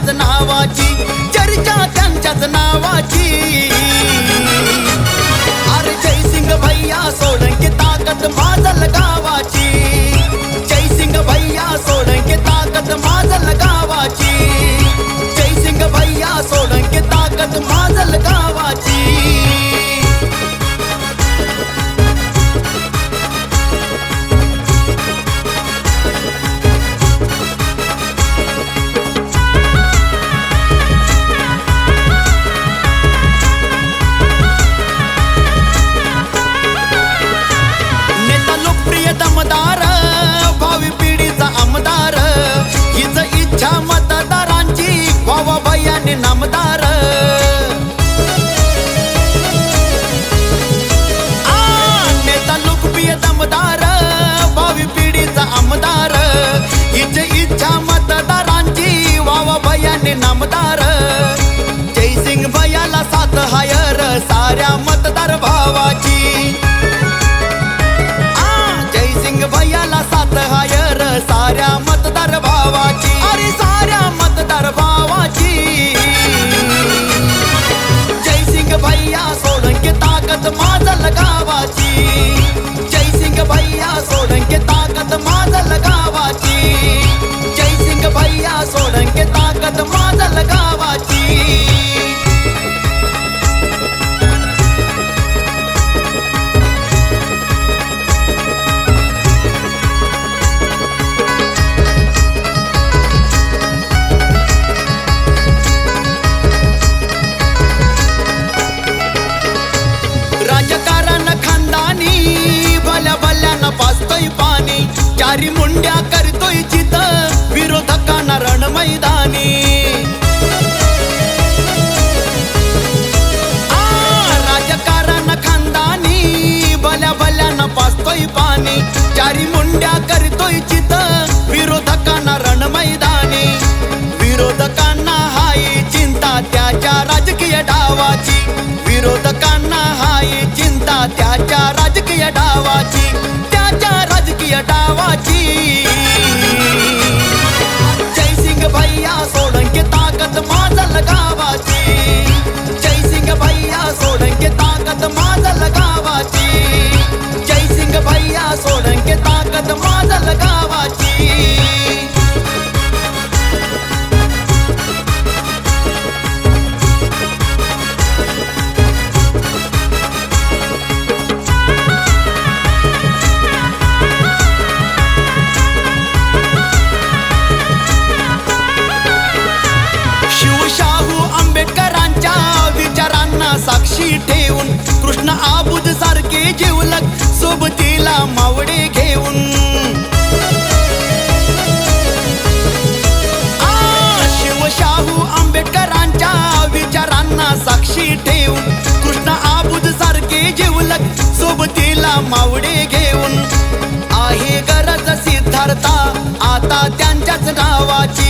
आज नावाची மதா கொண்டா கருத்து मावडे घेऊन. आहे गरज सिद्धार्था. आता त्यांच्याच नावाची